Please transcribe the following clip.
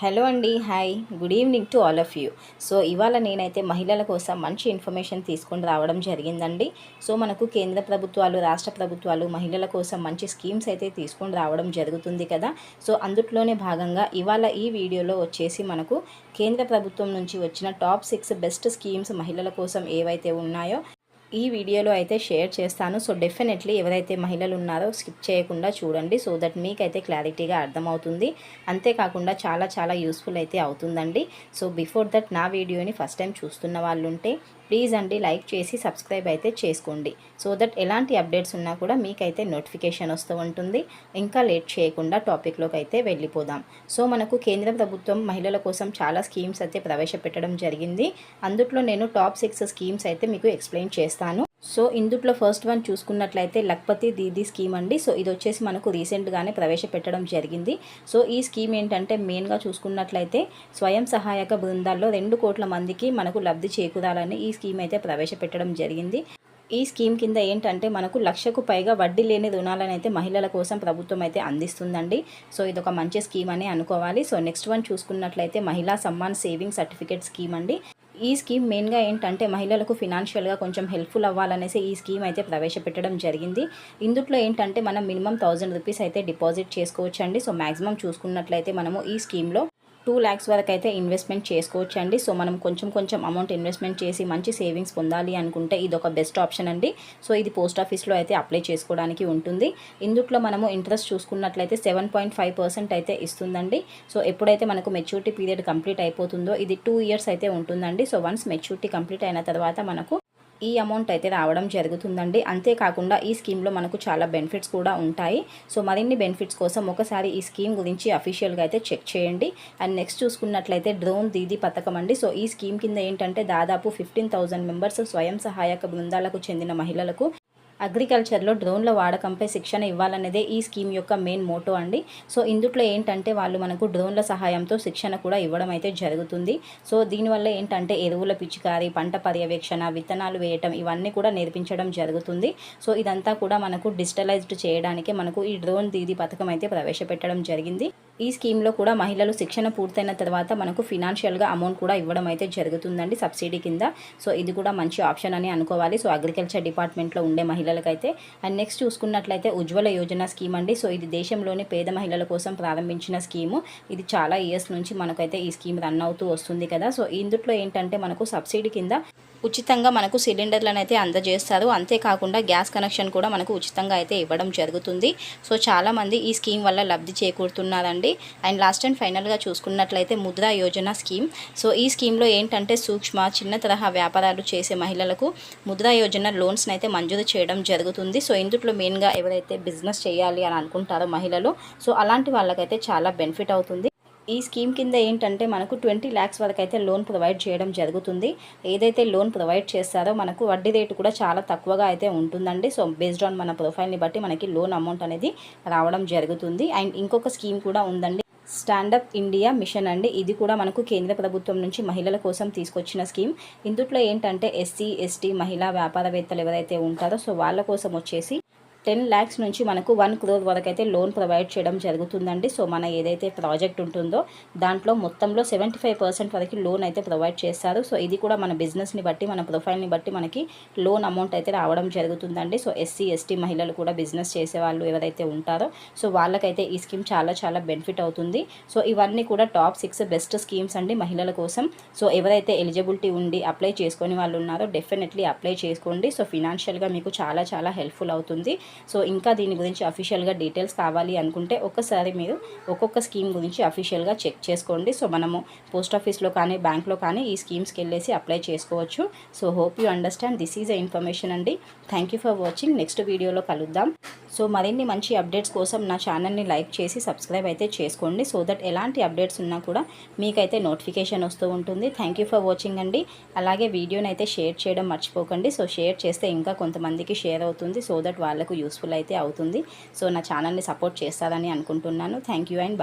Hello అండి hi. Good evening to all of you. So ఇవాళ నేనైతే మహిళల కోసం మంచి ఇన్ఫర్మేషన్ తీసుకొని రావడం జరిగిందండి. సో మనకు కేంద్ర ప్రభుత్వాలు రాష్ట్ర ప్రభుత్వాలు మహిళల కోసం మంచి స్కీమ్స్ అయితే తీసుకొని రావడం జరుగుతుంది కదా. సో అందుట్లోనే భాగంగా ఇవాళ ఈ వీడియోలో వచ్చేసి మనకు కేంద్ర ప్రభుత్వం నుంచి వచ్చిన టాప్ సిక్స్ బెస్ట్ స్కీమ్స్ మహిళల కోసం ఏవైతే ఉన్నాయో ఈ వీడియోలో అయితే షేర్ చేస్తాను. సో డెఫినెట్లీ ఎవరైతే మహిళలు ఉన్నారో స్కిప్ చేయకుండా చూడండి. సో దట్ మీకైతే క్లారిటీగా అర్థమవుతుంది. అంతేకాకుండా చాలా చాలా యూస్ఫుల్ అయితే అవుతుందండి. సో బిఫోర్ దట్ నా వీడియోని ఫస్ట్ టైం చూస్తున్న వాళ్ళు ఉంటే ప్లీజ్ అండి లైక్ చేసి సబ్స్క్రైబ్ అయితే చేసుకోండి. సో దట్ ఎలాంటి అప్డేట్స్ ఉన్నా కూడా మీకైతే నోటిఫికేషన్ వస్తూ ఉంటుంది. ఇంకా లేట్ చేయకుండా టాపిక్లోకి అయితే వెళ్ళిపోదాం. సో మనకు కేంద్ర ప్రభుత్వం మహిళల కోసం చాలా స్కీమ్స్ అయితే ప్రవేశపెట్టడం జరిగింది. అందుట్లో నేను టాప్ సిక్స్ స్కీమ్స్ అయితే మీకు ఎక్స్ప్లెయిన్ చేస్తాను. సో ఇందుట్లో ఫస్ట్ వన్ చూసుకున్నట్లయితే లక్పతి దీదీ స్కీమ్ అండి. సో ఇది వచ్చేసి మనకు రీసెంట్గానే ప్రవేశపెట్టడం జరిగింది. సో ఈ స్కీమ్ ఏంటంటే మెయిన్గా చూసుకున్నట్లయితే స్వయం సహాయక బృందాల్లో రెండు కోట్ల మందికి మనకు లబ్ధి చేకూరాలని ఈ స్కీమ్ అయితే ప్రవేశపెట్టడం జరిగింది. ఈ స్కీమ్ కింద ఏంటంటే మనకు లక్షకు పైగా వడ్డీ లేని రుణాలను అయితే మహిళల కోసం ప్రభుత్వం అయితే అందిస్తుందండి. సో ఇది ఒక మంచి స్కీమ్ అని అనుకోవాలి. సో నెక్స్ట్ వన్ చూసుకున్నట్లయితే మహిళా సమ్మాన్ సేవింగ్ సర్టిఫికేట్ స్కీమ్ అండి. ఈ స్కీమ్ మెయిన్గా ఏంటంటే మహిళలకు ఫినాన్షియల్గా కొంచెం హెల్ప్ఫుల్ అవ్వాలనేసి ఈ స్కీమ్ అయితే ప్రవేశపెట్టడం జరిగింది. ఇందుట్లో ఏంటంటే మనం మినిమం థౌజండ్ రూపీస్ అయితే డిపాజిట్ చేసుకోవచ్చు అండి సో మ్యాక్సిమం చూసుకున్నట్లయితే మనము ఈ స్కీమ్లో టూ ల్యాక్స్ వరకు అయితే ఇన్వెస్ట్మెంట్ చేసుకోవచ్చు అండి సో మనం కొంచెం కొంచెం అమౌంట్ ఇన్వెస్ట్మెంట్ చేసి మంచి సేవింగ్స్ పొందాలి అనుకుంటే ఇది ఒక బెస్ట్ ఆప్షన్ అండి. సో ఇది పోస్ట్ ఆఫీస్లో అయితే అప్లై చేసుకోవడానికి ఉంటుంది. ఇందుట్లో మనము ఇంట్రెస్ట్ చూసుకున్నట్లయితే సెవెన్ పాయింట్ ఫైవ్ పర్సెంట్ అయితే ఇస్తుందండి. సో ఎప్పుడైతే మనకు మెచ్యూరిటీ పీరియడ్ కంప్లీట్ అయిపోతుందో ఇది టూ ఇయర్స్ అయితే ఉంటుందండి. సో వన్స్ మెచ్యూరిటీ కంప్లీట్ అయిన తర్వాత మనకు ఈ అమౌంట్ అయితే రావడం జరుగుతుందండి. అంతేకాకుండా ఈ స్కీమ్లో మనకు చాలా బెనిఫిట్స్ కూడా ఉంటాయి. సో మరిన్ని బెనిఫిట్స్ కోసం ఒకసారి ఈ స్కీమ్ గురించి అఫీషియల్గా అయితే చెక్ చేయండి. అండ్ నెక్స్ట్ చూసుకున్నట్లయితే డ్రోన్ దీదీ పథకం అండి. సో ఈ స్కీమ్ కింద ఏంటంటే దాదాపు ఫిఫ్టీన్ థౌజండ్ మెంబర్స్ స్వయం సహాయక బృందాలకు చెందిన మహిళలకు అగ్రికల్చర్లో డ్రోన్ల వాడకంపై శిక్షణ ఇవ్వాలనేదే ఈ స్కీమ్ యొక్క మెయిన్ మోటో అండి. సో ఇందుట్లో ఏంటంటే వాళ్ళు మనకు డ్రోన్ల సహాయంతో శిక్షణ కూడా ఇవ్వడం అయితే జరుగుతుంది. సో దీనివల్ల ఏంటంటే ఎరువుల పిచికారి పంట పర్యవేక్షణ విత్తనాలు వేయటం ఇవన్నీ కూడా నేర్పించడం జరుగుతుంది. సో ఇదంతా కూడా మనకు డిజిటలైజ్డ్ చేయడానికి మనకు ఈ డ్రోన్ దీది పథకం అయితే ప్రవేశపెట్టడం జరిగింది. ఈ స్కీమ్లో కూడా మహిళలు శిక్షణ పూర్తయిన తర్వాత మనకు ఫినాన్షియల్గా అమౌంట్ కూడా ఇవ్వడం అయితే జరుగుతుందండి సబ్సిడీ కింద. సో ఇది కూడా మంచి ఆప్షన్ అని అనుకోవాలి. సో అగ్రికల్చర్ డిపార్ట్మెంట్లో ఉండే మహిళలకైతే. అండ్ నెక్స్ట్ చూసుకున్నట్లయితే ఉజ్వల యోజన స్కీమ్ అండి. సో ఇది దేశంలోని పేద మహిళల కోసం ప్రారంభించిన స్కీము. ఇది చాలా ఇయర్స్ నుంచి మనకైతే ఈ స్కీమ్ రన్ అవుతూ వస్తుంది కదా. సో ఇందుట్లో ఏంటంటే మనకు సబ్సిడీ కింద ఉచితంగా మనకు సిలిండర్లను అయితే అందజేస్తారు. అంతేకాకుండా గ్యాస్ కనెక్షన్ కూడా మనకు ఉచితంగా అయితే ఇవ్వడం జరుగుతుంది. సో చాలామంది ఈ స్కీమ్ వల్ల లబ్ధి చేకూరుతున్నారండి. అండ్ లాస్ట్ అండ్ ఫైనల్గా చూసుకున్నట్లయితే ముద్రా యోజన స్కీమ్. సో ఈ స్కీమ్లో ఏంటంటే సూక్ష్మ చిన్న తరహా వ్యాపారాలు చేసే మహిళలకు ముద్రా యోజన లోన్స్ని అయితే మంజూరు చేయడం జరుగుతుంది. సో ఇందులో మెయిన్గా ఎవరైతే బిజినెస్ చేయాలి అని అనుకుంటారో మహిళలు సో అలాంటి వాళ్ళకైతే చాలా బెనిఫిట్ అవుతుంది. ఈ స్కీమ్ కింద ఏంటంటే మనకు ట్వంటీ ల్యాక్స్ వరకు అయితే లోన్ ప్రొవైడ్ చేయడం జరుగుతుంది. ఏదైతే లోన్ ప్రొవైడ్ చేస్తారో మనకు వడ్డీ రేటు కూడా చాలా తక్కువగా అయితే ఉంటుందండి. సో బేస్డ్ ఆన్ మన ప్రొఫైల్ని బట్టి మనకి లోన్ అమౌంట్ అనేది రావడం జరుగుతుంది. అండ్ ఇంకొక స్కీమ్ కూడా ఉందండి. స్టాండప్ ఇండియా మిషన్ అండి. ఇది కూడా మనకు కేంద్ర ప్రభుత్వం నుంచి మహిళల కోసం తీసుకొచ్చిన స్కీమ్. ఇందుట్లో ఏంటంటే ఎస్సీ ఎస్టీ మహిళా వ్యాపారవేత్తలు ఎవరైతే ఉంటారో సో వాళ్ళ కోసం వచ్చేసి టెన్ ల్యాక్స్ నుంచి మనకు వన్ క్రోర్ వరకు అయితే లోన్ ప్రొవైడ్ చేయడం జరుగుతుందండి. సో మన ఏదైతే ప్రాజెక్ట్ ఉంటుందో దాంట్లో మొత్తంలో సెవెంటీ ఫైవ్ పర్సెంట్ వరకు లోన్ అయితే ప్రొవైడ్ చేస్తారు. సో ఇది కూడా మన బిజినెస్ని బట్టి మన ప్రొఫైల్ని బట్టి మనకి లోన్ అమౌంట్ అయితే రావడం జరుగుతుందండి. సో ఎస్సీ ఎస్టీ మహిళలు కూడా బిజినెస్ చేసే వాళ్ళు ఎవరైతే ఉంటారో సో వాళ్ళకైతే ఈ స్కీమ్ చాలా చాలా బెనిఫిట్ అవుతుంది. సో ఇవన్నీ కూడా టాప్ సిక్స్ బెస్ట్ స్కీమ్స్ అండి మహిళల కోసం. సో ఎవరైతే ఎలిజిబిలిటీ ఉండి అప్లై చేసుకొని వాళ్ళు ఉన్నారో డెఫినెట్లీ అప్లై చేసుకోండి. సో ఫినాన్షియల్గా మీకు చాలా చాలా హెల్ప్ఫుల్ అవుతుంది. సో ఇంకా దీని గురించి అఫీషియల్గా డీటెయిల్స్ కావాలి అనుకుంటే ఒక్కసారి మీరు ఒక్కొక్క స్కీమ్ గురించి అఫీషియల్గా చెక్ చేసుకోండి. సో మనము పోస్ట్ ఆఫీస్లో కానీ బ్యాంక్లో కానీ ఈ స్కీమ్స్కి వెళ్ళేసి అప్లై చేసుకోవచ్చు. So hope you understand this is a information అండి. Thank you for watching next వీడియోలో కలుద్దాం. సో మరిన్ని మంచి అప్డేట్స్ కోసం నా ఛానల్ని లైక్ చేసి సబ్స్క్రైబ్ అయితే చేసుకోండి. సో దట్ ఎలాంటి అప్డేట్స్ ఉన్నా కూడా మీకైతే నోటిఫికేషన్ వస్తూ ఉంటుంది. థ్యాంక్ యూ ఫర్ వాచింగ్ అండి. అలాగే వీడియోని అయితే షేర్ చేయడం మర్చిపోకండి. సో షేర్ చేస్తే ఇంకా కొంతమందికి షేర్ అవుతుంది. సో దట్ వాళ్ళకు యూస్ఫుల్ అయితే అవుతుంది. సో నా ఛానల్ని సపోర్ట్ చేస్తారని అనుకుంటున్నాను. Thank you and by